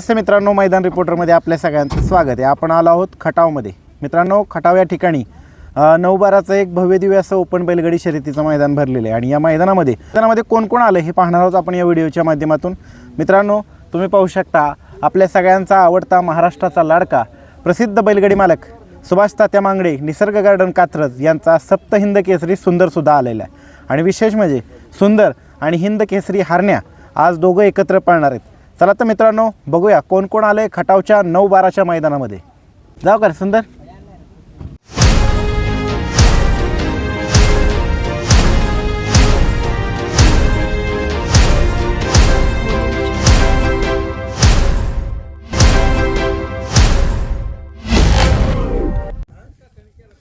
नमस्ते मित्रांनो मैदान रिपोर्टरमध्ये आपल्या सगळ्यांचं स्वागत आहे. आपण आलो आहोत खटावमध्ये. मित्रांनो खटाव या ठिकाणी नऊबाराचं एक भव्य दिव्य असं ओपन बैलगडी शर्यतीचं मैदान भरलेलं आहे. आणि या मैदानामध्ये मैदानामध्ये कोण कोण आलं हे पाहणार आहोत आपण या व्हिडिओच्या माध्यमातून. मित्रांनो तुम्ही पाहू शकता आपल्या सगळ्यांचा आवडता महाराष्ट्राचा लाडका प्रसिद्ध बैलगडी मालक सुभाष तात्या मांगडे निसर्ग गार्डन कात्रज यांचा सप्त हिंद केसरी सुंदरसुद्धा आलेला आहे. आणि विशेष म्हणजे सुंदर आणि हिंद केसरी हारण्या आज दोघं एकत्र पाळणार आहेत. चला तर मित्रांनो बघूया कोण कोण आले खटावच्या नऊ बाराच्या मैदानामध्ये. जाऊ का सुंदर?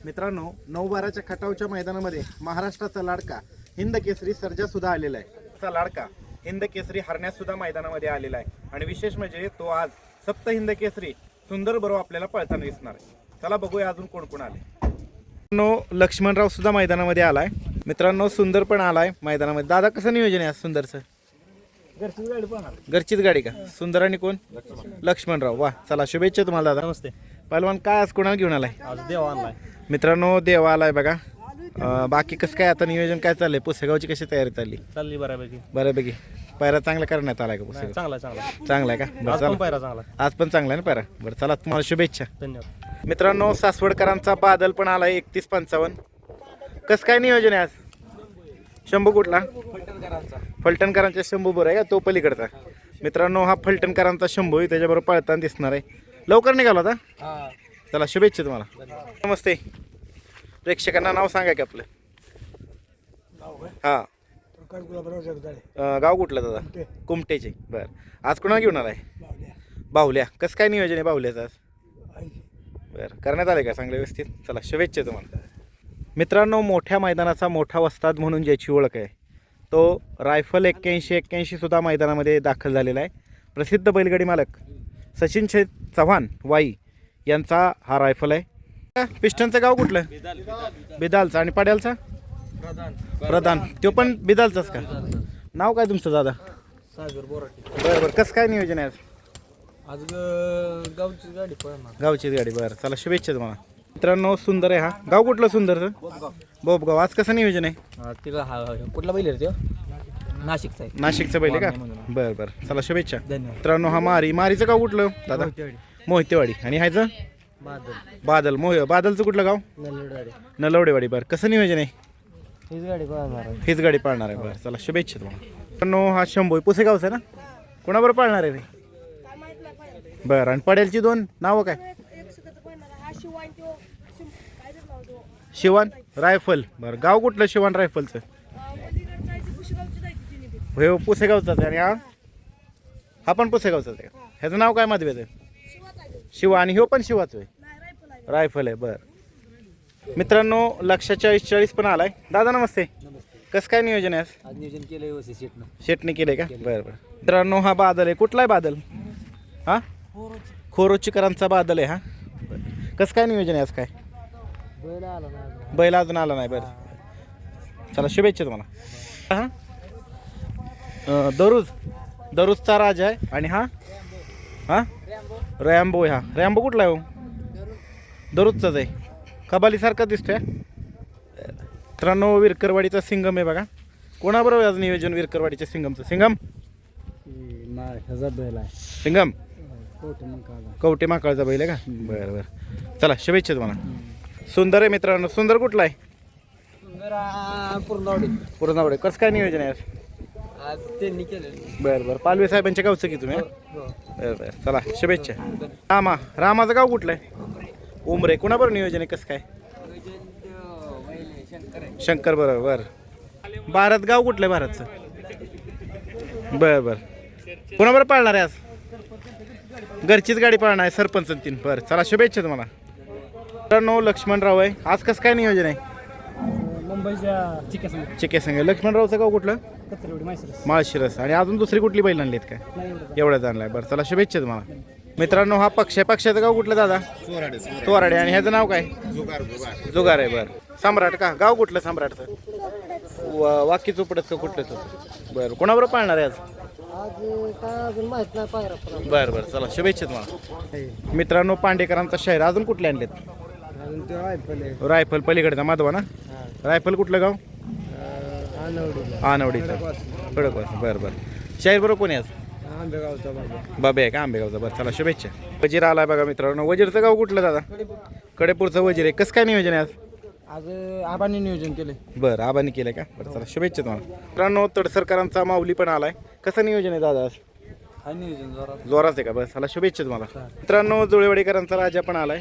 मित्रांनो नऊ बाराच्या खटावच्या मैदानामध्ये महाराष्ट्राचा लाडका हिंद केसरी सर्जा सुद्धा आलेला आहे. चा लाडका. हिंद केसरी हरण्यास सुद्धा मैदानामध्ये आलेला आहे. आणि विशेष म्हणजे तो आज सप्त हिंद केसरी सुंदर बरोबर आपल्याला पळताना दिसणार आहे. चला बघूया अजून कोण कोण आले. मित्रांनो लक्ष्मणराव सुद्धा मैदानामध्ये आलाय. मित्रांनो सुंदर पण आलाय मैदानामध्ये. दादा कसं नियोजन आहे आज सुंदरचं? घरचीच गाडी का? सुंदर आणि कोण? लक्ष्मणराव. वा चला शुभेच्छा तुम्हाला दादा. नमस्ते. पहिलवान काय आज कोणाला घेऊन आलाय? आज देव आणलाय. मित्रांनो देवा आलाय बघा. अं, बाकी कसं काय आता नियोजन काय चाललंय? पुसेगावची कशी तयारी चालली? चालली बऱ्यापैकी. बऱ्यापैकी. पायरा चांगला करण्यात आलाय का पुसेगाव? चांगला चांगला. चांगला आहे का? बरं आज पण चला पायरा चांगला आज पण चांगला आहे ना पायरा? बरं चला तुम्हाला शुभेच्छा. धन्यवाद. मित्रांनो सासवडकरांचा बादल पण आलाय एकतीस पंचावन्न. कसं काय नियोजन आहे आज? शंभू कुठला? फलटणकरांचा. शंभू बरं आहे का? तो पलीकडचा. मित्रांनो हा फलटणकरांचा शंभू आहे त्याच्याबरोबर पळताना दिसणार आहे. लवकर निघाला होता? चला शुभेच्छा तुम्हाला. नमस्ते. प्रेक्षकांना नाव सांगा की आपलं. हां. अं, गाव कुठलं दादा? कुमटेचे. बरं. आज कुणाला घेऊन आलाय? बाहुल्या कसं काय नियोजन आहे बाहुल्याचं आज? बरं. करण्यात आलं का चांगलं व्यवस्थित? चला शुभेच्छा तुम्हाला. मित्रांनो मोठ्या मैदानाचा मोठा वस्ताद म्हणून ज्याची ओळख आहे तो रायफल एक्क्याऐंशी एक्क्याऐंशी सुद्धा मैदानामध्ये दाखल झालेला आहे. प्रसिद्ध बैलगाडी मालक सचिन शे चव्हाण वाई यांचा हा रायफल आहे. पिस्टनचं गाव कुठलं? बिदालचं. आणि पाड्यालचा? प्रधान. तो पण बिदालचाच का? नाव काय तुमचं दादा? सागर बोराटी. बरं बरं. कसं काय नियोजन आहे आज? आज गावची गाडी पळणार गावचीच गाडी. बरं. चला शुभेच्छा तुम्हाला. मित्रांनो सुंदर आहे हा. गाव कुठलं सुंदरचं? बोबगाव आज कसं नियोजन आहे? तिला हा कुठला बैल रे तो? नाशिकचा आहे. नाशिकचं बैल आहे का? बरं बरं. चला शुभेच्छा. धन्यवाद. मित्रांनो हा मारी. मारीचं गाव कुठलं? दादा? मोहितेवाडी. आणि ह्याचं? बादल. बादल. मोह बादलचं कुठलं गाव? नलवडेवाडी बरं. कसं नियोजन आहे? हीच गाडी पळणार आहे. हीच गाडी पाळणार आहे. बरं चला शुभेच्छा तुम्हाला. मित्रांनो हा शंभू पुसेगावचा आहे ना? कोणाबरोबर पाळणार आहे रे? बरं आणि पडेलची दोन नावं काय? शिवान रायफल. बरं गाव कुठलं शिवान रायफलचं? हो, पुसेगावचाच आहे आणि हा? हा पण पुसेगावचाच आहे ह्याचं नाव काय माधव्याचं शिवा आणि ह्यो पण शिवाच आहे रायफल आहे बरं. मित्रांनो लक्ष चाळीस चाळीस पण आलाय. दादा नमस्ते. कसं काय नियोजन आहे आज? नियोजन केलं व्यवस्थित शेटने. केले का? बरं बरं. मित्रांनो हा बादल आहे. कुठला आहे बादल? हा? खोरोचीकरांचा बादल आहे हा. कसं काय नियोजन आहे आज काय? बैल आला ना बैल अजून आला नाही बरं. चला शुभेच्छा तुम्हाला. हा? अं, दरुज. दरुजचा राजा आहे. आणि हा? हा? रॅम्बो हा. रॅम्बो कुठला आहे हो? दरुजचाच आहे. कबालीसारखा दिसतोय. मित्रांनो विरकरवाडीचा सिंगम आहे बघा. कोणाबरोबर आज नियोजन विरकरवाडीच्या सिंगमचं? सिंगम? सिंगम? कवटे माकाळचा बैल आहे का? बरं बरं. चला शुभेच्छा तुम्हाला. सुंदर आहे मित्रांनो. सुंदर कुठला आहे? पूर्ण पूर्णावडे कसं काय नियोजन आहे आज त्यांनी केलेलं. बरं बरं. पालवे साहेबांच्या गावचं की तुम्ही? हा? बरं बरं. चला शुभेच्छा. रामा रामाचं गाव कुठलं आहे? उमरे कुणाबरोबर नियोजन आहे? कसं काय? शंकर बरोबर बरं. भारत गाव कुठलं आहे भारतचं? बरं बरं. कुणाबरोबर पाळणार आहे आज? घरचीच गाडी पाळणार आहे सरपंच आणि तीन. बरं चला शुभेच्छा तुम्हाला. मित्रांनो लक्ष्मणराव आहे. आज कसं काय नियोजन आहे? मुंबईच्या चिक्या संघ. चिके संघ. लक्ष्मणरावचं गाव कुठलं? कचरेवडी माहिती माळशिरस. आणि अजून दुसरी कुठली बैल आणलीत काय? एवढं आणलाय. बरं चला शुभेच्छा तुम्हाला. मित्रांनो हा पक्ष आहे. पक्षाचं गाव कुठलं दादा? चोराडे आणि ह्याचं नाव काय? जुगार आहे बरं. सम्राट का? गाव कुठलं सम्राटचं? वा- वाकी चोपडत का कुठलं बरं कोणाबरोबर पाळणार आहे आज? आज काय अजून माहीत नाही पायरा बरं बरं चला शुभेच्छा तुम्हाला. मित्रांनो पांडेकरांचा शहर अजून कुठले आणलेत? रायफल पलीकडचा माधवा ना? रायफल कुठलं गाव? आनवडीचं खडकवास बरं बरं. शाहीर बरोबर कोणी आज? आंबेगावचा बाबा. आहे का? आंबेगावचा. बरं चला शुभेच्छा. वजीर आलाय बघा मित्रांनो. वजीरचं गाव कुठलं दादा? कडेपूरचं वजीर आहे. कसं काय नियोजन आहे आज? आज आबांनी नियोजन केले बरं आबांनी केलं का? बरं चला शुभेच्छा तुम्हाला. मित्रांनो तडसरकरांचा माऊली पण आलाय. कसं नियोजन आहे दादा आज? हा नियोजन जरा जोराच आहे का? बस चला शुभेच्छा तुम्हाला. मित्रांनो जुळेवाडीकरांचा राजा पण आलाय.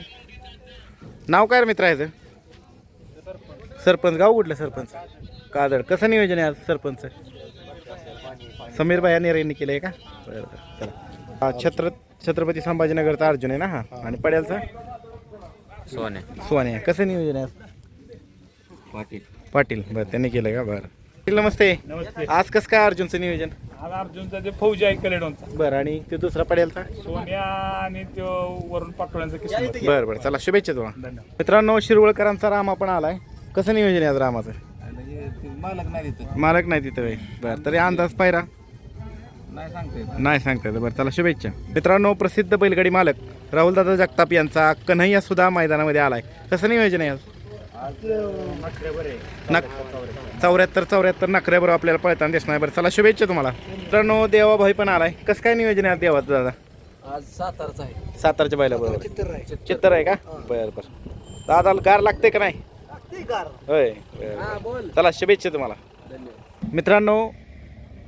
नाव काय रे मित्र आहे सरपंच. गाव कुठलं सरपंच? कादड कसं नियोजन आहे आज सरपंच? समीर भाई यांनी केलंय का? बरं बरं चला. हा, छत्र छत्रपती संभाजीनगरचा अर्जुन आहे ना हा? आणि पड्यालचा? सोन्या. सोन्या. कसं नियोजन आहे आज? पाटील. पाटील. बरं त्यांनी केलं का? बरं. पाटील नमस्ते. आज कसं काय अर्जुनचं नियोजन? आज अर्जुनचा जे फौजी आहे कलेडॉनचा. बरं आणि ते दुसरा पड्यालचा? सोन्या आणि तो वरून पाटोळ्यांचा बरं बरं चला शुभेच्छा तुम्हाला. मित्रांनो शिरवळकरांचा रामा पण आलाय. कसं नियोजन आहे आज रामाचं? मालक नाही तिथं मालक नाही तिथं होय. बरं तरी अंदाज पायरा नाही सांगते नाही सांगता येत. बरं चला शुभेच्छा. मित्रांनो प्रसिद्ध बैलगाडी मालक राहुलदादा जगताप यांचा कन्हैया सुद्धा मैदानामध्ये आलाय. कसं नियोजन आहे आज? नक चौऱ्याहत्तर चौऱ्याहत्तर नखऱ्याबरोबर आपल्याला पळताना दिसणार. बरं चला शुभेच्छा तुम्हाला. मित्रांनो देवाभाई पण आलाय. कसं काय नियोजन आहे आज देवाचं दादा? आज सातारचा आहे. सातारच्या बैला बरोबर चित्तर आहे का बरं बरं. दादाला गार लागते का नाही? होय. चला शुभेच्छा तुम्हाला. मित्रांनो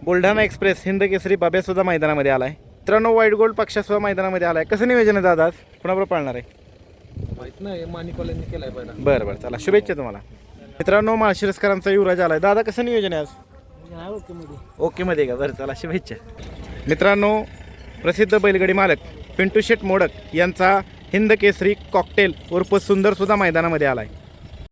बुलढाणा एक्सप्रेस हिंद केसरी बाब्या सुद्धा मैदानामध्ये आलाय. मित्रांनो व्हाईट गोल्ड पक्षा सुद्धा मैदानामध्ये आलाय. कसं नियोजन आहे दादा आज? कुणाबरोबर पाळणार आहे? माहीत नाही केलाय बरं बरं. चला शुभेच्छा तुम्हाला. मित्रांनो माळशिरसकरांचा युवराज आलाय. दादा कसं नियोजन आहे आज? ओके मध्ये. ओकेमध्ये का? बरं चला शुभेच्छा. मित्रांनो प्रसिद्ध बैलगाडी मालक पिंटू शेट मोडक यांचा हिंद केसरी कॉकटेल उर्फ सुंदर सुद्धा मैदानामध्ये आलाय.